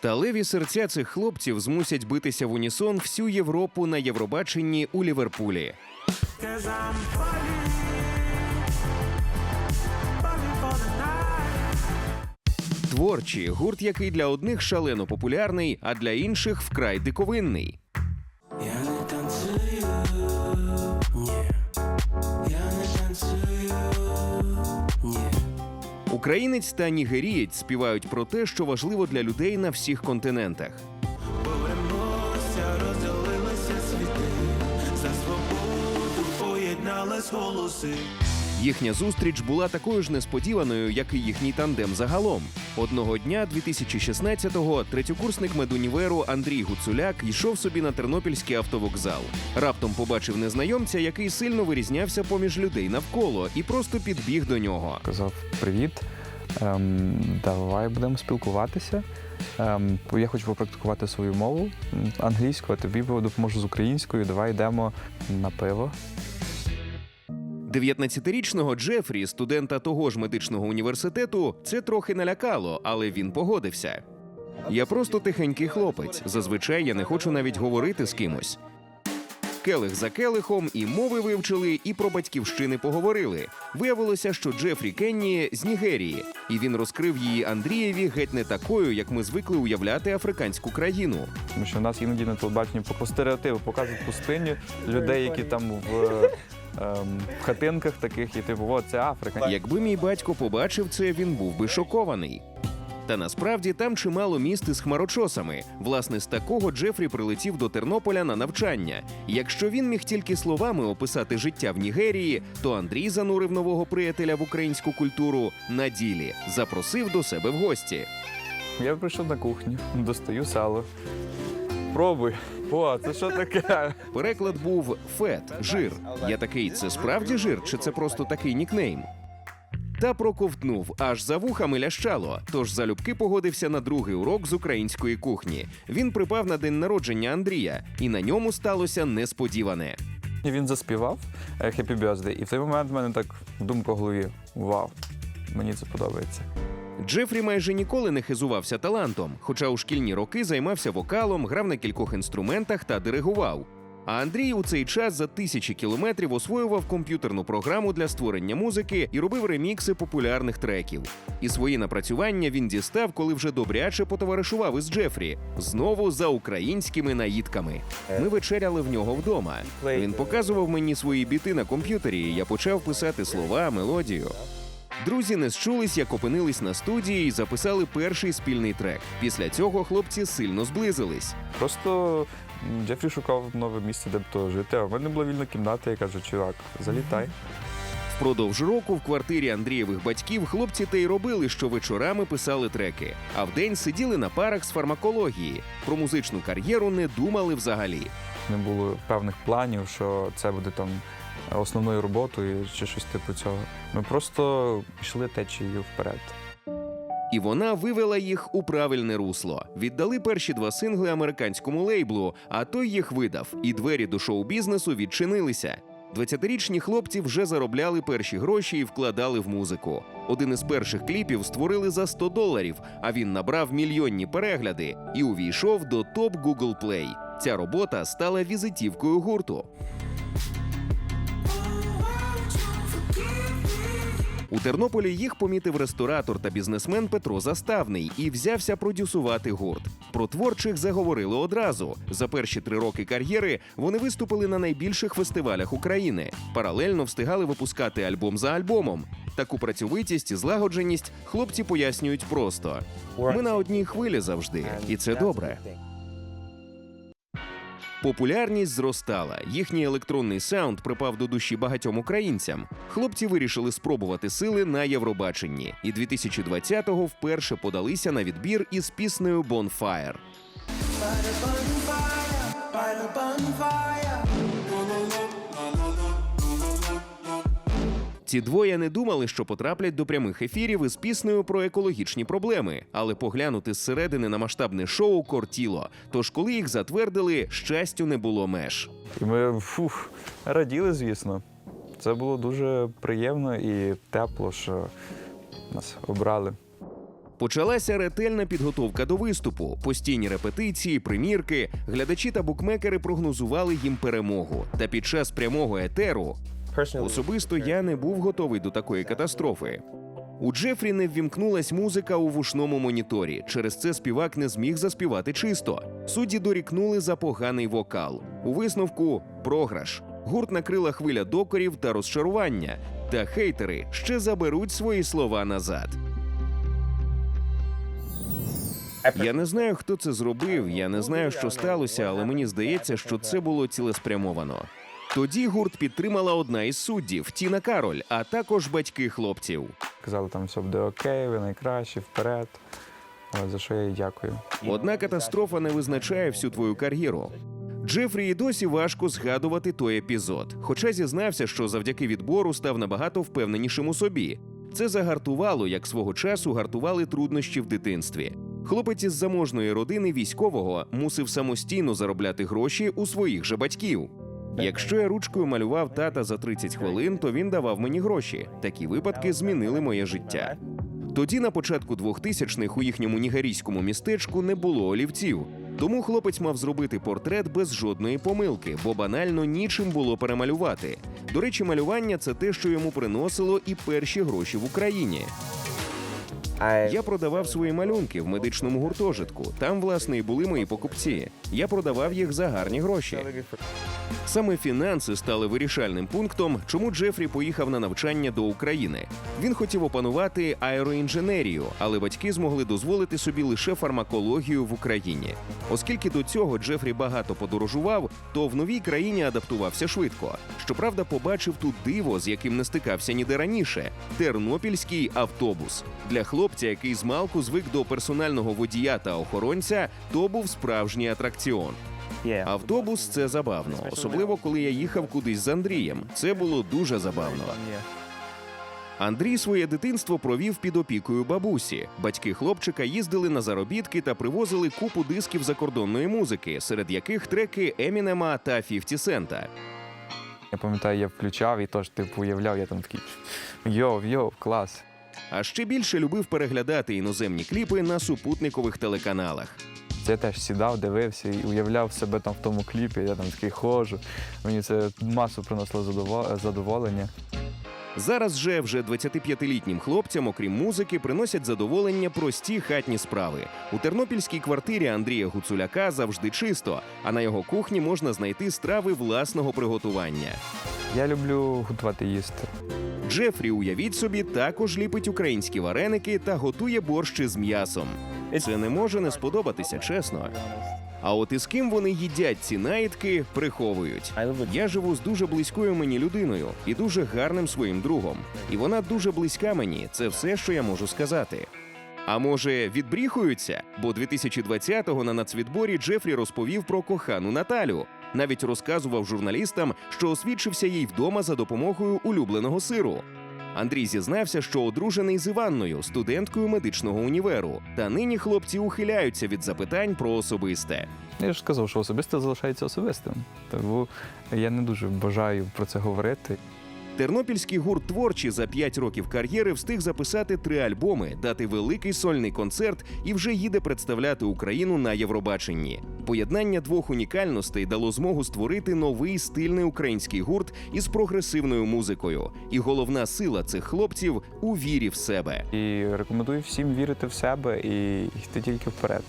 Сталеві серця цих хлопців змусять битися в унісон всю Європу на Євробаченні у Ліверпулі. Творчі гурт, який для одних шалено популярний, а для інших вкрай диковинний. Українець та нігерієць співають про те, що важливо для людей на всіх континентах. Повернуся, розділилися світи. За свободу поєднались голоси. Їхня зустріч була такою ж несподіваною, як і їхній тандем загалом. Одного дня 2016-го третьокурсник медуніверу Андрій Гуцуляк йшов собі на тернопільський автовокзал. Раптом побачив незнайомця, який сильно вирізнявся поміж людей навколо, і просто підбіг до нього. Казав привіт, ем, давай будемо спілкуватися. Ем, я хочу попрактикувати свою мову англійську, а тобі допоможу з українською. Давай йдемо на пиво. 19-річного Джефрі, студента того ж медичного університету, це трохи налякало, але він погодився. Я просто тихенький хлопець. Зазвичай я не хочу навіть говорити з кимось. Келих за келихом і мови вивчили, і про батьківщини поговорили. Виявилося, що Джефрі Кенні з Нігерії, і він розкрив її Андрієві геть не такою, як ми звикли уявляти африканську країну. Тому що в нас іноді на телебаченні по стереотипу показують пустиню людей, які там в, ем, в хатинках таких, і типу, о, це Африка. Якби мій батько побачив це, він був би шокований. Та насправді там чимало міст із хмарочосами. Власне, з такого Джефрі прилетів до Тернополя на навчання. Якщо він міг тільки словами описати життя в Нігерії, то Андрій занурив нового приятеля в українську культуру на ділі, запросив до себе в гості. Я прийшов на кухню, достаю сало. Пробуй. О, це що таке? Переклад був фет, жир. Я такий, це справді жир, чи це просто такий нікнейм? Та проковтнув, аж за вухами лящало. Тож залюбки погодився на другий урок з української кухні. Він припав на день народження Андрія, і на ньому сталося несподіване. І він заспівав е, Happy Birthday, і в той момент в мене так думка в голові: Вау, мені це подобається. Джефрі майже ніколи не хизувався талантом, хоча у шкільні роки займався вокалом, грав на кількох інструментах та диригував. А Андрій у цей час за тисячі кілометрів освоював комп'ютерну програму для створення музики і робив ремікси популярних треків. І свої напрацювання він дістав, коли вже добряче потоваришував із Джефрі, знову за українськими наїдками. Ми вечеряли в нього вдома. Він показував мені свої біти на комп'ютері. і Я почав писати слова, мелодію. Друзі не зчулись, як опинились на студії і записали перший спільний трек. Після цього хлопці сильно зблизились. Просто Джефрі шукав нове місце, де б то жити. А в мене була вільна кімната, я кажу, чувак, залітай. Впродовж року в квартирі Андрієвих батьків хлопці те й робили, що вечорами писали треки, а вдень сиділи на парах з фармакології. Про музичну кар'єру не думали взагалі. Не було певних планів, що це буде там основною роботою чи щось типу цього. Ми просто йшли течією вперед. І вона вивела їх у правильне русло. Віддали перші два сингли американському лейблу, а той їх видав, і двері до шоу-бізнесу відчинилися. 20-річні хлопці вже заробляли перші гроші і вкладали в музику. Один із перших кліпів створили за 100 доларів, а він набрав мільйонні перегляди і увійшов до топ Google Play. Ця робота стала візитівкою гурту. У Тернополі їх помітив ресторатор та бізнесмен Петро Заставний і взявся продюсувати гурт. Про творчих заговорили одразу. За перші три роки кар'єри вони виступили на найбільших фестивалях України. Паралельно встигали випускати альбом за альбомом. Таку працьовитість і злагодженість хлопці пояснюють просто: ми на одній хвилі завжди, і це добре. Популярність зростала. Їхній електронний саунд припав до душі багатьом українцям. Хлопці вирішили спробувати сили на Євробаченні, і 2020-го вперше подалися на відбір із піснею Bonfire. Ці двоє не думали, що потраплять до прямих ефірів із піснею про екологічні проблеми, але поглянути зсередини на масштабне шоу кортіло. Тож, коли їх затвердили, щастю не було меж. І ми фух, раділи, звісно. Це було дуже приємно і тепло, що нас обрали. Почалася ретельна підготовка до виступу, постійні репетиції, примірки. Глядачі та букмекери прогнозували їм перемогу. Та під час прямого етеру особисто я не був готовий до такої катастрофи. У Джефрі не ввімкнулась музика у вушному моніторі. Через це співак не зміг заспівати чисто. Судді дорікнули за поганий вокал. У висновку програш. Гурт накрила хвиля докорів та розчарування. Та хейтери ще заберуть свої слова назад. Я не знаю, хто це зробив. Я не знаю, що сталося, але мені здається, що це було цілеспрямовано. Тоді гурт підтримала одна із суддів Тіна Кароль, а також батьки хлопців. Казали, там все буде окей, ви найкращі, вперед. За що я їй дякую. Одна катастрофа не визначає всю твою кар'єру. Джефрі і досі важко згадувати той епізод, хоча зізнався, що завдяки відбору став набагато впевненішим у собі. Це загартувало, як свого часу гартували труднощі в дитинстві. Хлопець із заможної родини військового мусив самостійно заробляти гроші у своїх же батьків. Якщо я ручкою малював тата за 30 хвилин, то він давав мені гроші. Такі випадки змінили моє життя. Тоді, на початку 2000-х, у їхньому нігерійському містечку не було олівців. Тому хлопець мав зробити портрет без жодної помилки, бо банально нічим було перемалювати. До речі, малювання це те, що йому приносило і перші гроші в Україні. Я продавав свої малюнки в медичному гуртожитку. Там, власне, і були мої покупці. Я продавав їх за гарні гроші. Саме фінанси стали вирішальним пунктом, чому Джефрі поїхав на навчання до України. Він хотів опанувати аероінженерію, але батьки змогли дозволити собі лише фармакологію в Україні. Оскільки до цього Джефрі багато подорожував, то в новій країні адаптувався швидко. Щоправда, побачив тут диво, з яким не стикався ніде раніше тернопільський автобус. Для хлопця, який з малку звик до персонального водія та охоронця, то був справжній атракціон. Автобус це забавно, особливо коли я їхав кудись з Андрієм. Це було дуже забавно. Андрій своє дитинство провів під опікою бабусі. Батьки хлопчика їздили на заробітки та привозили купу дисків закордонної музики, серед яких треки Емінема та 50 Сента. Я пам'ятаю, я включав і теж типу уявляв, я там такий йоу, йоу, клас. А ще більше любив переглядати іноземні кліпи на супутникових телеканалах. Я теж сідав, дивився і уявляв себе там в тому кліпі. Я там такий ходжу. Мені це масу принесло задоволення. Зараз же вже 25-літнім хлопцям, окрім музики, приносять задоволення прості хатні справи. У тернопільській квартирі Андрія Гуцуляка завжди чисто, а на його кухні можна знайти страви власного приготування. Я люблю готувати їсти. Джефрі, уявіть собі, також ліпить українські вареники та готує борщ з м'ясом. Це не може не сподобатися, чесно. А от із ким вони їдять ці наїдки, приховують. Я живу з дуже близькою мені людиною і дуже гарним своїм другом. І вона дуже близька мені. Це все, що я можу сказати. А може, відбріхуються? Бо 2020-го на нацвідборі Джефрі розповів про кохану Наталю. Навіть розказував журналістам, що освідчився їй вдома за допомогою улюбленого сиру. Андрій зізнався, що одружений з Іванною, студенткою медичного універу. Та нині хлопці ухиляються від запитань про особисте. Я ж сказав, що особисте залишається особистим. Тому я не дуже бажаю про це говорити. Тернопільський гурт творчі за 5 років кар'єри встиг записати три альбоми, дати великий сольний концерт і вже їде представляти Україну на Євробаченні. Поєднання двох унікальностей дало змогу створити новий стильний український гурт із прогресивною музикою. І головна сила цих хлопців у вірі в себе. І рекомендую всім вірити в себе і йти тільки вперед.